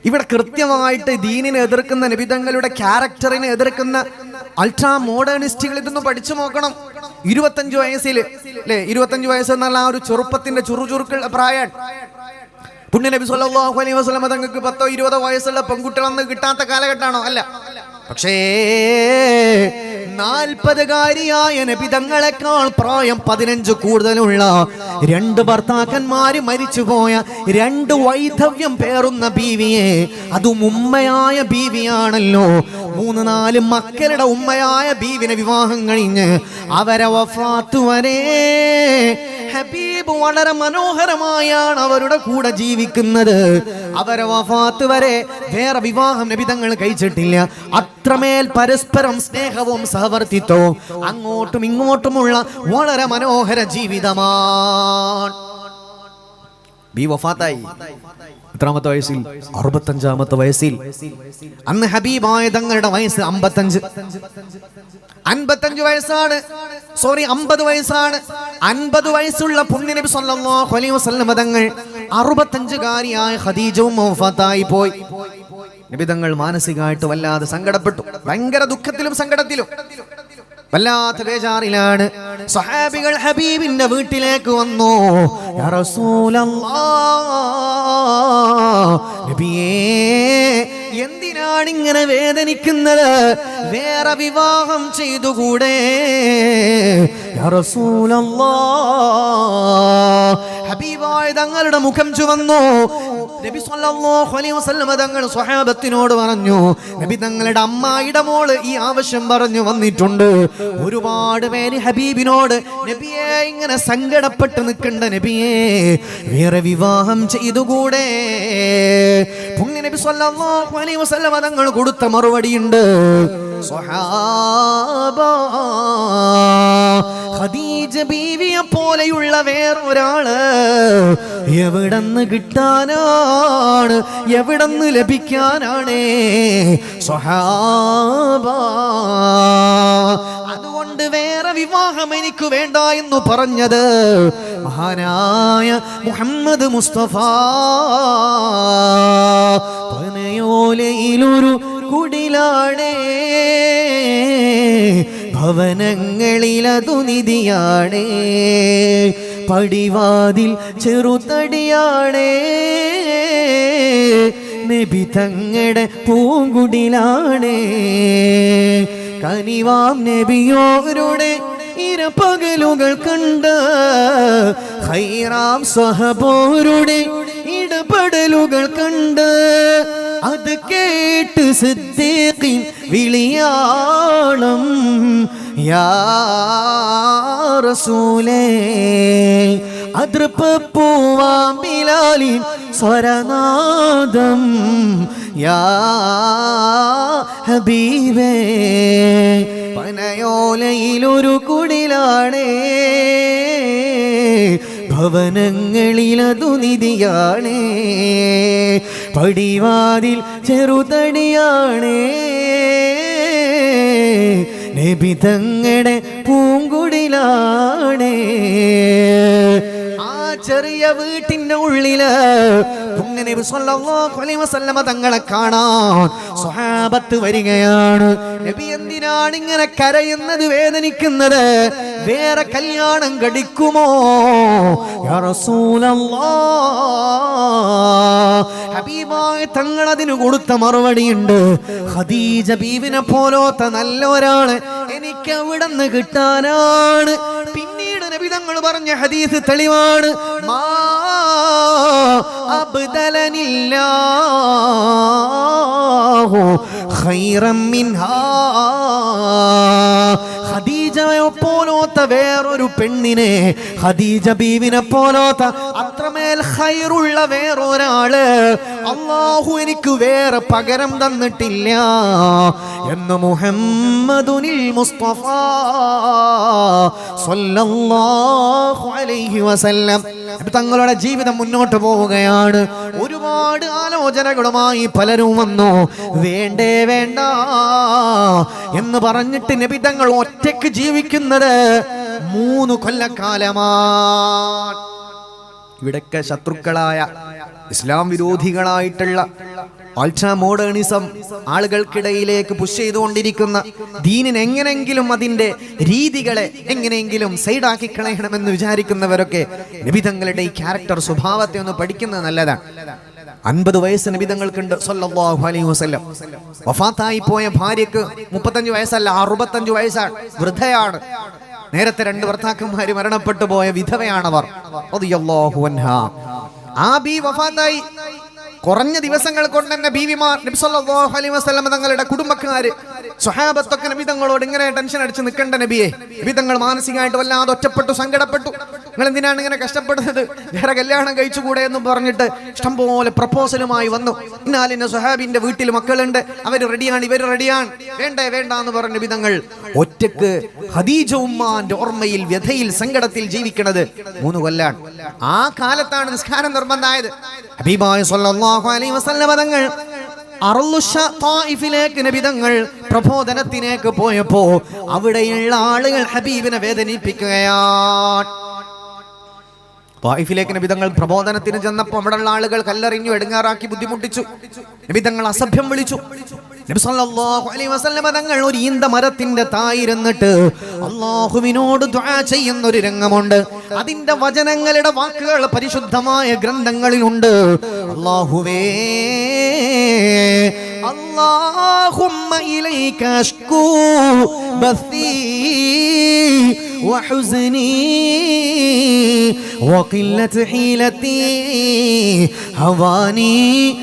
ഇവിടെ കൃത്യമായിട്ട് ദീനിനെ എതിർക്കുന്ന നിബിതങ്ങളുടെ ക്യാരക്ടറിനെ എതിർക്കുന്ന അൾട്രാ മോഡേണിസ്റ്റുകൾ ഇതൊന്ന് പഠിച്ചു നോക്കണം. ഇരുപത്തഞ്ച് വയസ്സിൽ അല്ലേ ഇരുപത്തഞ്ച് വയസ്സ് എന്നുള്ള ആ ഒരു ചെറുപ്പത്തിന്റെ ചുറുചുറുക്കുള്ള പ്രായം പുണ്യ നബി സല്ലല്ലാഹു അലൈഹി വസല്ലം തങ്ങൾക്ക് പത്തോ ഇരുപതോ വയസ്സുള്ള പെൺകുട്ടികളൊന്നും കിട്ടാത്ത കാലഘട്ടമാണോ? അല്ല. പക്ഷേ നാൽപ്പതുകാരിയായ നബിതങ്ങളെക്കാൾ പ്രായം പതിനഞ്ച് കൂടുതലുള്ള രണ്ട് ഭർത്താക്കന്മാര് മരിച്ചുപോയ രണ്ട് വൈധവ്യം പേറുന്ന ബീവിയെ അതും ഉമ്മയായ ബീവിയാണല്ലോ. മൂന്ന് നാല് മക്കളുടെ ഉമ്മയായ ബീവിനെ വിവാഹം കഴിഞ്ഞ് അവരെ വഫാത്ത് വരെ ഹബീബ് വളരെ മനോഹരമായാണ് അവരുടെ കൂടെ ജീവിക്കുന്നത്. അവരെ വഫാത്ത് വരെ വേറെ വിവാഹം നബിതങ്ങൾ കഴിച്ചിട്ടില്ല. അത്രമേൽ പരസ്പരം സ്നേഹവും സഹവർത്തിത്വവും അങ്ങോട്ടും ഇങ്ങോട്ടുമുള്ള വളരെ മനോഹര ജീവിതമാണ്. ബി എത്രാമത്തെ വയസ്സിൽ? അറുപത്തഞ്ചാമത്തെ വയസ്സിൽ. അന്ന് ഹബീബായ തങ്ങളുടെ വയസ്സ് അമ്പത്തഞ്ച്. അൻപത്തഞ്ച് വയസ്സാണ്. സോറി അമ്പത് വയസ്സാണ്. അൻപത് വയസ്സുള്ള പുണ്യനബി സല്ലല്ലാഹു അലൈഹി വസല്ലം തങ്ങൾ അറുപത്തഞ്ചുകാരിയായ ഖദീജവും വഫാത്തായി പോയി. നബി തങ്ങൾ മാനസികമായിട്ട് വല്ലാതെ സങ്കടപ്പെട്ടു. ഭയങ്കര ദുഃഖത്തിലും സങ്കടത്തിലും. വല്ലാത്ത ബേജാറിലാണ്. സഹാബികൾ ഹബീബിന്റെ വീട്ടിലേക്ക് വന്നു. നബിയേ എന്തിനാണ് ഇങ്ങനെ വേദനിക്കുന്നത്? വേറെ വിവാഹം ചെയ്തുകൂടെ? തങ്ങളുടെ മുഖം ചുവന്നു. നബി അലൈഹി തങ്ങൾ സ്വഹാബത്തിനോട് പറഞ്ഞു നബി തങ്ങളുടെ അമ്മായിയുടെ മോൾ ഈ ആവശ്യം പറഞ്ഞു വന്നിട്ടുണ്ട്. ഒരുപാട് പേര് ഹബീബിനോട് നബിയെ ഇങ്ങനെ സങ്കടപ്പെട്ട് നിൽക്കണ്ട നബിയെ. വേറെ വിവാഹം ചെയ്തുകൂടെ? പുണ്യ നബി സല്ലല്ലാഹു അലൈഹി വസല്ലം തങ്ങൾ കൊടുത്ത മറുപടിയുണ്ട്. ഖദീജ ബീവിയെ പോലെയുള്ള വേറൊരാൾ എവിടെന്ന് കിട്ടാനാണ്? എവിടെന്ന് ലഭിക്കാനാണേ? സ്വഹാബ. അതുകൊണ്ട് വേറെ വിവാഹം എനിക്ക് വേണ്ട എന്ന് പറഞ്ഞത് മഹാനായ മുഹമ്മദ് മുസ്തഫ. പനയോലയിലൊരു കുടിലാണേ. ഭവനങ്ങളിലതു നിധിയാണേ. പടിവാതിൽ ചെറുതടിയാണേ. നബി തങ്ങളുടെ പൂങ്കുടിലാണേ. കനിവാം നബിയോരുടെ ഇരപ്പകലുകൾ കണ്ട് ഹൈറാം സഹബോരുടെ ഇടപെടലുകൾ കണ്ട് അത് കേട്ട് സിദ്ദീഖിൻ വിളിയാളം റസൂലേ അതൃപ്പൂവാം ബിലാലിൻ സ്വരനാദം. യാ ഹബീബേ പനയോലയിലൊരു കുടിലാണേ. ഭവനങ്ങളിലതു നിധിയാണേ. പടിവാതിൽ ചെറുതടിയാണേ. നബി തങ്ങളുടെ പൂങ്കുടിലാണേ. ആ ചെറിയ വസല്ലമ തങ്ങളെ കാണാൻ സ്വഹാബത്ത് വരികയാണ്. നബി എന്തിനാണ് ഇങ്ങനെ കരയുന്നത് വേദനിക്കുന്നത്? വേറെ കല്യാണം കടിക്കുമോ അതിന് കൊടുത്ത മറുപടിയുണ്ട്. ഖദീജ ബീവിനെ പോലോത്ത നല്ല ഒരാൾ എനിക്ക് അവിടെ നിന്ന് കിട്ടാനാണ്. പിന്നീട് നബി തങ്ങൾ പറഞ്ഞ ഹദീസ് തെളിവാണ്. മാ അബ്ദലനില്ലാഹു ഖൈറം മിൻഹാ. പോലോത്ത വേറൊരു പെണ്ണിനെ ഖദീജ ബീവിനെ പോലോത്ത അത്രമേൽ ഖൈറുള്ള വേറൊരാൾ അള്ളാഹു എനിക്ക് വേറെ പകരം തന്നിട്ടില്ല എന്ന് മുഹമ്മദുനിൽ മുസ്തഫ അലൈഹി വസല്ലം. തങ്ങളുടെ ജീവിതം മുന്നോട്ട് പോവുകയാണ്. ഒരുപാട് ആലോചനകളുമായി പലരും വന്നു. വേണ്ടേ വേണ്ട എന്ന് പറഞ്ഞിട്ട് നിബിതങ്ങൾ ഒറ്റയ്ക്ക് ജീവിക്കുന്നത് മൂന്ന് കൊല്ലക്കാലമാണ്. ഇവിടൊക്കെ ശത്രുക്കളായ ഇസ്ലാം വിരോധികളായിട്ടുള്ള അൾട്രാ മോഡേണിസം ആളുകൾക്കിടയിലേക്ക് പുഷ് ചെയ്തുകൊണ്ടിരിക്കുന്ന ദീനിന് എങ്ങനെങ്കിലും അതിന്റെ രീതികളെ എങ്ങനെയെങ്കിലും സൈഡാക്കി കളയണമെന്ന് വിചാരിക്കുന്നവരൊക്കെ നിബിധങ്ങളുടെ ഈ ക്യാരക്ടർ സ്വഭാവത്തെ ഒന്ന് പഠിക്കുന്നത് നല്ലതാണ്. അൻപത് വയസ്സ് നിബിതങ്ങൾക്കുണ്ട് സല്ലല്ലാഹു അലൈഹി വഫാത്തായി പോയ ഭാര്യക്ക് മുപ്പത്തഞ്ച് വയസ്സല്ല അറുപത്തഞ്ച് വയസ്സാണ് വൃദ്ധയാണ്. നേരത്തെ രണ്ട് ഭർത്താക്കന്മാര് മരണപ്പെട്ടു പോയ വിധവയാണവർ. വഫാത്തായി. കുറഞ്ഞ ദിവസങ്ങൾ കൊണ്ട് തന്നെ ബീവിമാർ നബി സല്ലല്ലാഹു അലൈഹി വസല്ലം തങ്ങളുടെ കുടുംബക്കാര് സ്വഹാബത്തൊക്കെ നബി തങ്ങളോട് ഇങ്ങനെ ടെൻഷൻ അടിച്ച് നിൽക്കേണ്ട നബിയെ. നബി തങ്ങൾ മാനസികമായിട്ട് വല്ലാതെ ഒറ്റപ്പെട്ടു സങ്കടപ്പെട്ടു. നിങ്ങൾ എന്തിനാണ് ഇങ്ങനെ കഷ്ടപ്പെടുന്നത്? വേറെ കല്യാണം കഴിച്ചുകൂടെ എന്ന് പറഞ്ഞിട്ട് ഇഷ്ടംപോലെ പ്രപ്പോസലുമായി വന്നു. ഇന്നാലിന്റെ സുഹാബിന്റെ വീട്ടിൽ മക്കളുണ്ട്. അവർ റെഡിയാണ് ഇവർ റെഡിയാണ് വേണ്ടേ വേണ്ട എന്ന് പറഞ്ഞ നബി തങ്ങൾ ഒറ്റയ്ക്ക് ഹദീജ ഉമ്മാന്റെ ഓർമ്മയിൽ വ്യഥയിൽ സങ്കടത്തിൽ ജീവിക്കണത് മൂന്ന് കൊല്ലാണ്. ആ കാലത്താണ് നിസ്കാരം നിർബന്ധമായത്. ഹബീബായ സല്ലല്ലാഹു അലൈഹി വസല്ലമ തങ്ങൾ തായിഫിലേക്ക് നബിതങ്ങൾ പ്രബോധനത്തിലേക്ക് പോയപ്പോ അവിടെയുള്ള ആളുകൾ ഹബീബിനെ വേദനിപ്പിക്കുകയാണ്. വായിഫിലേക്ക് നബിതങ്ങൾ പ്രബോധനത്തിന് ചെന്നപ്പോൾ അവിടെയുള്ള ആളുകൾ കല്ലെറിഞ്ഞു എടുങ്ങാറാക്കി ബുദ്ധിമുട്ടിച്ചു. നബിതങ്ങൾ അസഭ്യം വിളിച്ചു. നബി സല്ലല്ലാഹു അലൈഹി വസല്ലമ തങ്ങൾ ഒരു ഈന്ത മരത്തിന്റെ തായിരുന്നിട്ട് അള്ളാഹുവിനോട് ദുആ ചെയ്യുന്ന ഒരു രംഗമുണ്ട് അതിന്റെ വചനങ്ങളുടെ വാക്കുകൾ പരിശുദ്ധമായ ഗ്രന്ഥങ്ങളിലുണ്ട് അള്ളാഹുവേ اللهم إليك أشكو بثي وحزني وقلة حيلتي هواني على الناس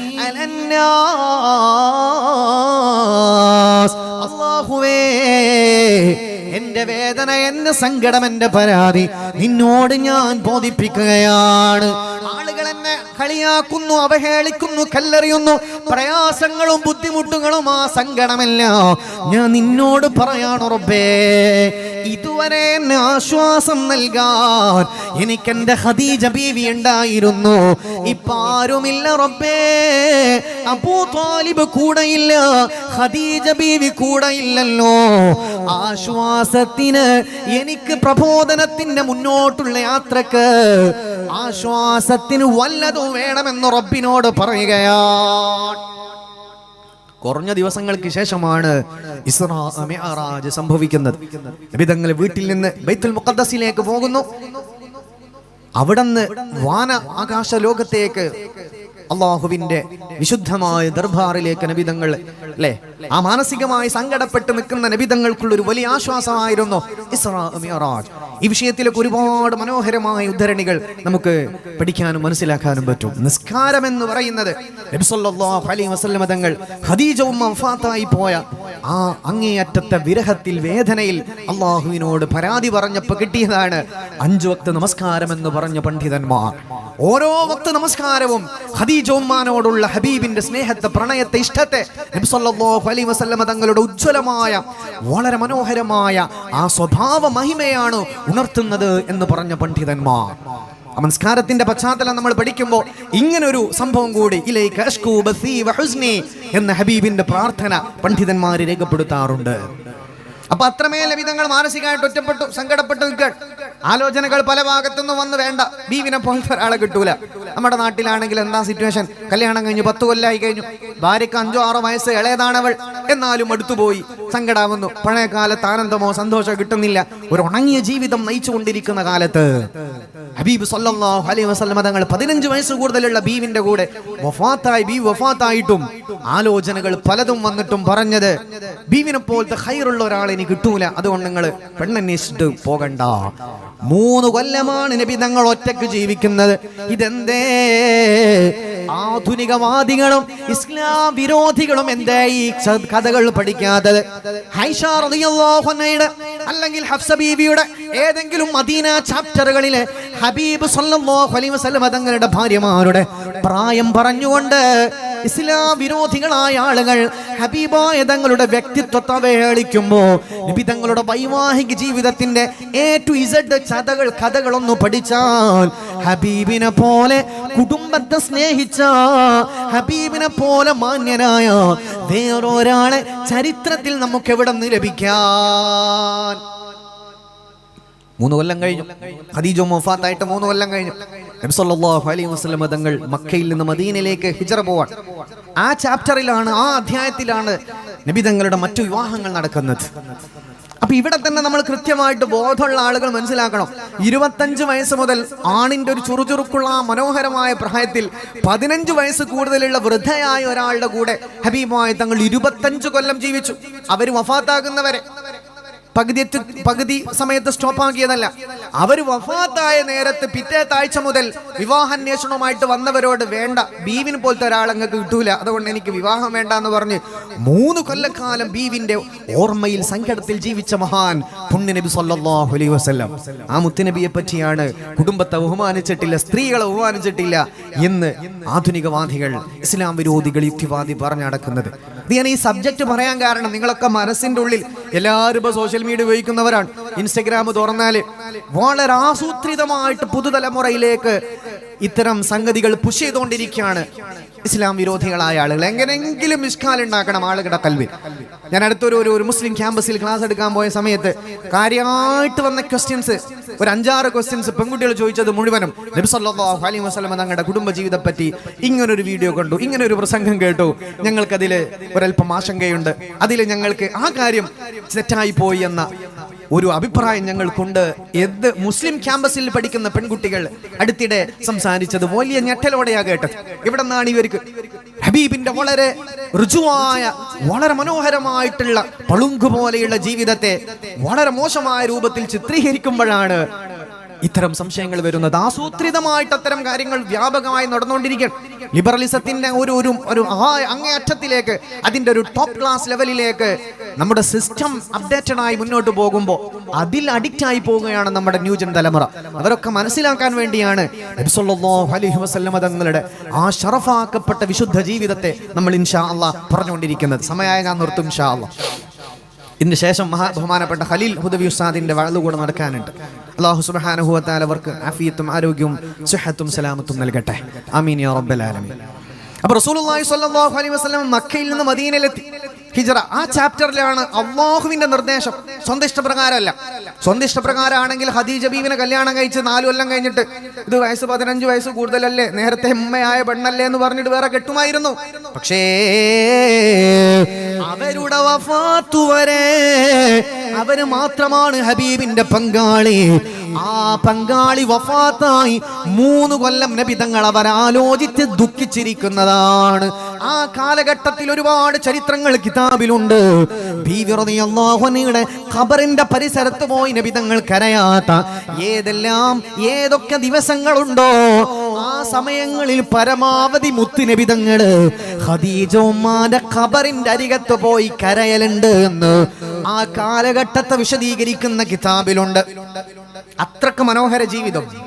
എന്റെ വേദന എന്റെ സങ്കടം എന്റെ പരാതി നിന്നോട് ഞാൻ ബോധിപ്പിക്കുകയാണ്. ആളുകൾ എന്നെ കളിയാക്കുന്നു അവഹേളിക്കുന്നു കല്ലെറിയുന്നു. പ്രയാസങ്ങളും ബുദ്ധിമുട്ടുകളും ആ സങ്കടമല്ല. ഞാൻ നിന്നോട് പറയാണ് റബ്ബേ ഇതുവരെ എന്നെ ആശ്വാസം നൽകാൻ എനിക്ക് എന്റെ ഹദീജ ബീവി ഉണ്ടായിരുന്നു. ഇപ്പാരുമില്ല റൊബേ റബ്ബേ അബൂ താലിബ് കൂടെയില്ല ഖദീജ ബീവി കൂടെയില്ലല്ലോ. ആശ്വാസത്തിന് എനിക്ക് പ്രബോധനത്തിന്റെ മുന്നോട്ടുള്ള യാത്രയ്ക്ക് ആശ്വാസത്തിന് വല്ലതും വേണമെന്ന് റബ്ബിനോട് പറയുകയാണ് കുറഞ്ഞ ദിവസങ്ങൾക്ക് ശേഷമാണ് ഇസ്രാജ് സംഭവിക്കുന്നത്. നബി തങ്ങൾ വീട്ടിൽ നിന്ന് ബൈത്തുൽ മുഖദ്സിലേക്ക് പോകുന്നു. അവിടുന്ന് വാന ആകാശ ലോകത്തേക്ക് അള്ളാഹുവിന്റെ വിശുദ്ധമായ ദർബാറിലേക്ക് നബിതങ്ങൾ അല്ലേ? ആ മാനസികമായി സങ്കടപ്പെട്ട് നിൽക്കുന്ന നബിതങ്ങൾക്കുള്ള ഒരു വലിയ ആശ്വാസമായിരുന്നു ഇസ്രാ മിഅറാജ്. ഈ വിഷയത്തിലൊക്കെ ഒരുപാട് മനോഹരമായ ഉദ്ധരണികൾ നമുക്ക് പഠിക്കാനും മനസ്സിലാക്കാനും പറ്റും. നിസ്കാരം എന്ന് പറയുന്നത് അലൈഹി വസല്ലമ തങ്ങൾ ഖദീജ പോയ ആ അങ്ങേയറ്റത്തെ വിരഹത്തിൽ വേദനയിൽ അള്ളാഹുവിനോട് പരാതി പറഞ്ഞപ്പോൾ കിട്ടിയതാണ് അഞ്ചു വക്ത് നമസ്കാരം എന്ന് പറഞ്ഞ പണ്ഡിതന്മാർ. ഓരോ വക്ത് നമസ്കാരവും ഖദീജ ഉമ്മാനോടുള്ള ഹബീബിന്റെ സ്നേഹത്തെ പ്രണയത്തെ ഇഷ്ടത്തെ നബി സല്ലല്ലാഹു അലൈഹി വസല്ലമ തങ്ങളുടെ ഉജ്ജ്വലമായ വളരെ മനോഹരമായ ആ സ്വഭാവ മഹിമയാണ് ഉണർത്തുന്നത് എന്ന് പറഞ്ഞ പണ്ഡിതന്മാർ. നമസ്കാരത്തിന്റെ പശ്ചാത്തലം നമ്മൾ പഠിക്കുമ്പോൾ ഇങ്ങനൊരു സംഭവം കൂടി എന്ന ഹബീബിന്റെ പ്രാർത്ഥന പണ്ഡിതന്മാർ രേഖപ്പെടുത്താറുണ്ട്. അപ്പൊ അത്രമേൽ വിധങ്ങൾ മാനസികമായിട്ട് ഒറ്റപ്പെട്ടു സങ്കടപ്പെട്ടു നിൽക്കാൻ ആലോചനകൾ പല ഭാഗത്തുനിന്ന് വന്ന് വേണ്ട. ബീവിനെ പോലത്തെ ഒരാളെ കിട്ടൂല. നമ്മുടെ നാട്ടിലാണെങ്കിൽ എന്താ സിറ്റുവേഷൻ കല്യാണം കഴിഞ്ഞു പത്ത് കൊല്ലായി കഴിഞ്ഞു. ഭാര്യക്ക് അഞ്ചോ ആറോ വയസ്സ് ഇളയതാണവൾ. എന്നാലും അടുത്തുപോയി സങ്കടാവുന്നു. പഴയ കാലത്ത് ആനന്ദമോ സന്തോഷമോ കിട്ടുന്നില്ല. ഒരു ഉണങ്ങിയ ജീവിതം നയിച്ചുകൊണ്ടിരിക്കുന്ന കാലത്ത്. ഹബീബ് സല്ലല്ലാഹു അലൈഹി വസല്ലം തങ്ങൾ പതിനഞ്ച് വയസ്സ് കൂടുതലുള്ള ബീവിന്റെ കൂടെ വഫാത്തായി ബീവ് വഫാത്തായിട്ടും ആലോചനകൾ പലതും വന്നിട്ടും പറഞ്ഞത് ബീവിനെ പോലത്തെ ഹൈറുള്ള ഒരാളെ എനിക്ക് കിട്ടൂല. അതുകൊണ്ട് നിങ്ങൾ പെണ്ണന്വേഷിച്ചിട്ട് പോകണ്ട. മൂന്ന് കൊല്ലമാണ് നബി തങ്ങൾ ഒറ്റയ്ക്ക് ജീവിക്കുന്നത്. ഇതെന്തേ? ആധുനികവാദികളും ഇസ്ലാം വിരോധികളും എന്തേ ഈ കഥകൾ പഠിക്കാത്തത്? ഹൈഷാറിയുടെ അല്ലെങ്കിൽ ഹഫ്സ ബീവിയുടെ ഏതെങ്കിലും മദീന ചാപ്റ്ററുകളിലെ ഹബീബ് സല്ലല്ലാഹു അലൈഹി തങ്ങളുടെ ഭാര്യമാരുടെ പ്രായം പറഞ്ഞുകൊണ്ട് ഇസ്ലാം വിരോധികളായ ആളുകൾ ഹബീബായ തങ്ങളുടെ വ്യക്തിത്വത്തെ അവഹേളിക്കുമ്പോ നബി തങ്ങളുടെ വൈവാഹിക ജീവിതത്തിന്റെ എ ടു ഇസഡ് ചതകൾ കഥകളൊന്നു പഠിച്ചാൽ ഹബീബിനെ പോലെ കുടുംബത്തെ സ്നേഹിച്ച ഹബീബിനെ പോലെ മാന്യനായ വേറൊരാളെ ചരിത്രത്തിൽ നമുക്ക് എവിടെ നിന്ന് ലഭിക്കാൻ? മൂന്ന് കൊല്ലം കഴിഞ്ഞു. ഖദീജ മുഫാത്തായിട്ട് മൂന്ന് കൊല്ലം കഴിഞ്ഞു. നബി സല്ലല്ലാഹു അലൈഹി വസല്ലം തങ്ങൾ മക്കയിൽ നിന്ന് മദീനയിലേക്ക് ഹിജറ പോവാൻ. ആ ചാപ്റ്ററിലാണ് ആ അധ്യായത്തിലാണ് നബി തങ്ങളുടെ മറ്റു വിവാഹങ്ങൾ നടക്കുന്നത്. അപ്പൊ ഇവിടെ തന്നെ നമ്മൾ കൃത്യമായിട്ട് ബോധമുള്ള ആളുകൾ മനസ്സിലാക്കണം. ഇരുപത്തഞ്ച് വയസ്സ് മുതൽ ആണിന്റെ ഒരു ചുറുചുറുക്കുള്ള മനോഹരമായ പ്രായത്തിൽ പതിനഞ്ച് വയസ്സ് കൂടുതലുള്ള വൃദ്ധയായ ഒരാളുടെ കൂടെ ഹബീബായ തങ്ങൾ ഇരുപത്തഞ്ച് കൊല്ലം ജീവിച്ചു. അവർ വഫാത്താകുന്നവരെ. പകുതി പകുതി സമയത്ത് സ്റ്റോപ്പ് ആക്കിയതല്ല. അവർ വഫാത്തായ നേരത്ത് പിറ്റേ താഴ്ച മുതൽ വിവാഹാന്വേഷണവുമായിട്ട് വന്നവരോട് വേണ്ട ബീവിന് പോലത്തെ ഒരാളങ്ങ് കിട്ടൂല. അതുകൊണ്ട് എനിക്ക് വിവാഹം വേണ്ട എന്ന് പറഞ്ഞ് മൂന്ന് കൊല്ലക്കാലം ബീവിന്റെ ഓർമ്മയിൽ സങ്കടത്തിൽ ജീവിച്ച മഹാൻ പുണ്യനബി നബി സല്ലല്ലാഹു അലൈഹി വസല്ലം. ആ മുത്തുനബിയെ പറ്റിയാണ് കുടുംബത്തെ ബഹുമാനിച്ചിട്ടില്ല സ്ത്രീകളെ ബഹുമാനിച്ചിട്ടില്ല എന്ന് ആധുനികവാദികൾ ഇസ്ലാം വിരോധികൾ യുക്തിവാദി പറഞ്ഞു നടക്കുന്നത്. ഇത് ഞാൻ ഈ സബ്ജക്ട് പറയാൻ കാരണം. നിങ്ങളൊക്കെ മനസ്സിന്റെ ഉള്ളിൽ എല്ലാവരും ഇപ്പൊ മീഡിയ ഉപയോഗിക്കുന്നവരാണ്. ഇൻസ്റ്റഗ്രാം തുറന്നാൽ വളരെ ആസൂത്രിതമായിട്ട് പുതുതലമുറയിലേക്ക് ഇത്തരം സംഗതികൾ പുഷ് ചെയ്തുകൊണ്ടിരിക്കുകയാണ്. ഇസ്ലാം വിരോധികളായ ആളുകൾ എങ്ങനെങ്കിലും ഇഷ്കാൽ ഉണ്ടാക്കണം ആളുകളുടെ കൽവിൽ. ഞാൻ അടുത്തൊരു ഒരു ഒരു മുസ്ലിം ക്യാമ്പസിൽ ക്ലാസ് എടുക്കാൻ പോയ സമയത്ത് കാര്യമായിട്ട് വന്ന ക്വസ്റ്റ്യൻസ് ഒരു അഞ്ചാറ് ക്വസ്റ്റ്യൻസ് പെൺകുട്ടികൾ ചോദിച്ചത് മുഴുവനും നബി സല്ലല്ലാഹു അലൈഹി വസല്ലം തങ്ങളുടെ കുടുംബ ജീവിതത്തെ പറ്റി ഇങ്ങനൊരു വീഡിയോ കണ്ടു ഇങ്ങനെ ഒരു പ്രസംഗം കേട്ടു. ഞങ്ങൾക്കതിൽ ഒരല്പം ആശങ്കയുണ്ട്. അതിൽ ഞങ്ങൾക്ക് ആ കാര്യം സെറ്റായി പോയി എന്ന ഒരു അഭിപ്രായം ഞങ്ങൾക്കുണ്ട്. എന്ത് മുസ്ലിം ക്യാമ്പസിൽ പഠിക്കുന്ന പെൺകുട്ടികൾ അടുത്തിടെ സംസാരിച്ചത് വലിയ ഞെട്ടലോടെയാ കേട്ടത് ഇവിടെ നിന്നാണ് ഇവർക്ക്? ഹബീബിന്റെ വളരെ ഋജുവായ വളരെ മനോഹരമായിട്ടുള്ള പളുങ്ക് പോലെയുള്ള ജീവിതത്തെ വളരെ മോശമായ രൂപത്തിൽ ചിത്രീകരിക്കുമ്പോഴാണ് ഇത്തരം സംശയങ്ങൾ വരുന്നത് ആസൂത്രിതമായിട്ട് അത്തരം കാര്യങ്ങൾ വ്യാപകമായി നടന്നുകൊണ്ടിരിക്കുകയാണ് ലിബറലിസത്തിന്റെ ഒരു ഒരു ഒരു അങ്ങേ അങ്ങേയറ്റത്തിലേക്ക് അതിന്റെ ഒരു ടോപ്പ് ക്ലാസ് ലെവലിലേക്ക് നമ്മുടെ സിസ്റ്റം അപ്ഡേറ്റഡ് ആയി മുന്നോട്ട് പോകുമ്പോൾ അതിൽ അഡിക്റ്റ് ആയി പോവുകയാണ് നമ്മുടെ ന്യൂജൻ തലമുറ. അവരൊക്കെ മനസ്സിലാക്കാൻ വേണ്ടിയാണ് അലൈഹി വസല്ലമ തങ്ങളുടെ ആ ഷറഫാക്കപ്പെട്ട വിശുദ്ധ ജീവിതത്തെ നമ്മൾ ഇൻഷാ അള്ളാഹ് പറഞ്ഞുകൊണ്ടിരിക്കുന്നത്. സമയമായ ഞാൻ നിർത്തും ഇൻഷാ അള്ളാഹ് ഇതിന് ശേഷം മഹാ ബഹുമാനപ്പെട്ട ഖലീൽ ഹുദവി ഉസ്താദിന്റെ വഴൽ കൂടെ നടക്കാനുണ്ട്. അള്ളാഹു സുബ്ഹാനഹു അഫീത്തും ആരോഗ്യവും സുഹത്തും സലാമത്തും നൽകട്ടെ. അമീൻ യാ റബ്ബൽ ആലമീൻ. അപ്പോൾ റസൂലുള്ളാഹി സ്വല്ലല്ലാഹു അലൈഹി വസല്ലം മക്കയിൽ നിന്ന് മദീനയിലെത്തി. ഹിജറ ആ ചാപ്റ്ററിലാണ് അള്ളാഹുവിന്റെ നിർദ്ദേശം. സ്വന്തം ഇഷ്ടപ്രകാരമല്ല സ്വന്തം ഇഷ്ടപ്രകാരമാണെങ്കിൽ ഹദീജ ബീവിനെ കല്യാണം കഴിച്ച് നാലു കൊല്ലം കഴിഞ്ഞിട്ട് ഇത് വയസ്സ് പതിനഞ്ച് വയസ്സ് കൂടുതലല്ലേ? നേരത്തെ ഉമ്മയായ പെണ്ണല്ലേ എന്ന് പറഞ്ഞിട്ട് വേറെ കെട്ടുമായിരുന്നു. പക്ഷേ അവരുടെ വഫാത്തുവരെ അവർ മാത്രമാണ് ഹബീബിന്റെ പങ്കാളി. ആ പങ്കാളി വഫാത്തായി മൂന്ന് കൊല്ലം നബി തങ്ങൾ അവർ ആലോചിച്ച് ദുഃഖിച്ചിരിക്കുന്നതാണ്. ആ കാലഘട്ടത്തിൽ ഒരുപാട് ചരിത്രങ്ങൾ കിതാബിലുണ്ട്. അൻഹയുടെ ഖബറിന്റെ പരിസരത്ത് പോയി നബി തങ്ങൾ കരയാത്ത ഏതെല്ലാം ഏതൊക്കെ ദിവസങ്ങളുണ്ടോ ആ സമയങ്ങളിൽ പരമാവധി മുത്ത് നബി തങ്ങൾ ഖദീജ ഖബറിന്റെ അരികത്ത് പോയി കരയലുണ്ട് എന്ന് ആ കാലഘട്ടത്തെ വിശദീകരിക്കുന്ന കിതാബിലുണ്ട്. അത്രയ്ക്ക് മനോഹര ജീവിതം.